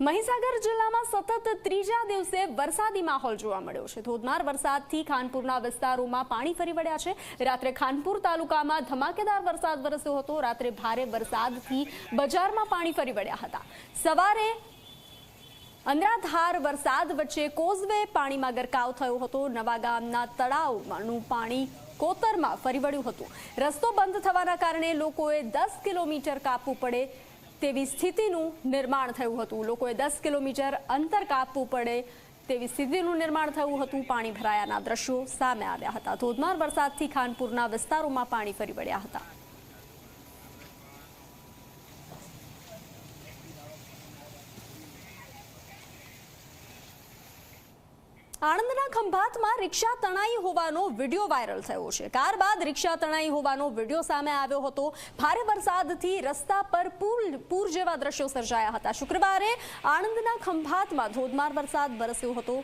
મહીસાગર જિલ્લામાં સતત ત્રીજા દિવસે વરસાદી માહોલ જોવા મળ્યો છે. ધોધમાર વરસાદથી ખાનપુરના વિસ્તારોમાં પાણી ફરી વળ્યા છે. રાત્રે ખાનપુર તાલુકામાં ધમાકેદાર વરસાદ વરસ્યો હતો. રાત્રે ભારે વરસાદથી બજારમાં પાણી ફરી વળ્યા હતા. સવારે અંધરાધાર વરસાદ વચ્ચે કોઝવે પાણીમાં ગરકાવ થયો હતો. નવા ગામના તળાવમાંનું પાણી કોતરમાં ફરી વળ્યું હતું. રસ્તો બંધ થવાના કારણે લોકોએ દસ કિલોમીટર કાપવું પડે તેવી સ્થિતિનું નિર્માણ થયું હતું. લોકોએ દસ કિલોમીટર અંતર કાપવું પડે તેવી સ્થિતિનું નિર્માણ થયું હતું. પાણી ભરાયાના દ્રશ્યો સામે આવ્યા હતા. ધોધમાર વરસાદથી ખાનપુરના વિસ્તારોમાં પાણી ફરી વળ્યા હતા. આણંદના ખંભાતમાં રિક્ષા તણાઈ હોવાનો વીડિયો વાયરલ થયો છે. કાર બાદ રિક્ષા તણાઈ હોવાનો વીડિયો સામે આવ્યો હતો. ભારે વરસાદથી રસ્તા પર પૂર પૂર જેવા દ્રશ્યો સર્જાયા હતા. શુક્રવારે આણંદના ખંભાતમાં ધોધમાર વરસાદ વરસ્યો હતો.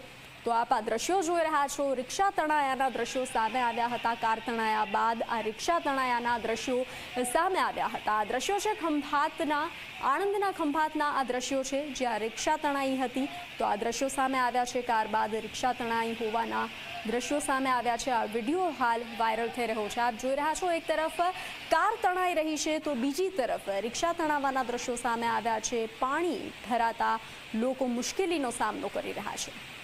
તો આપ આ દ્રશ્યો જોઈ રહ્યા છો. રિક્ષા તણાયાના દ્રશ્યો સામે આવ્યા હતા. કાર તણાયા બાદ આ રિક્ષા તણાયાના દ્રશ્યો સામે આવ્યા હતા. આ દ્રશ્યો છે ખંભાતના, આણંદના ખંભાતના આ દ્રશ્યો છે, જ્યાં રિક્ષા તણાઈ હતી. તો આ દ્રશ્યો સામે આવ્યા છે. કાર બાદ રિક્ષા તણાઈ હોવાના દ્રશ્યો સામે આવ્યા છે. આ વીડિયો હાલ વાયરલ થઈ રહ્યો છે. આપ જોઈ રહ્યા છો એક તરફ કાર તણાઈ રહી છે, તો બીજી તરફ રિક્ષા તણાવવાના દ્રશ્યો સામે આવ્યા છે. પાણી ભરાતા લોકો મુશ્કેલીનો સામનો કરી રહ્યા છે.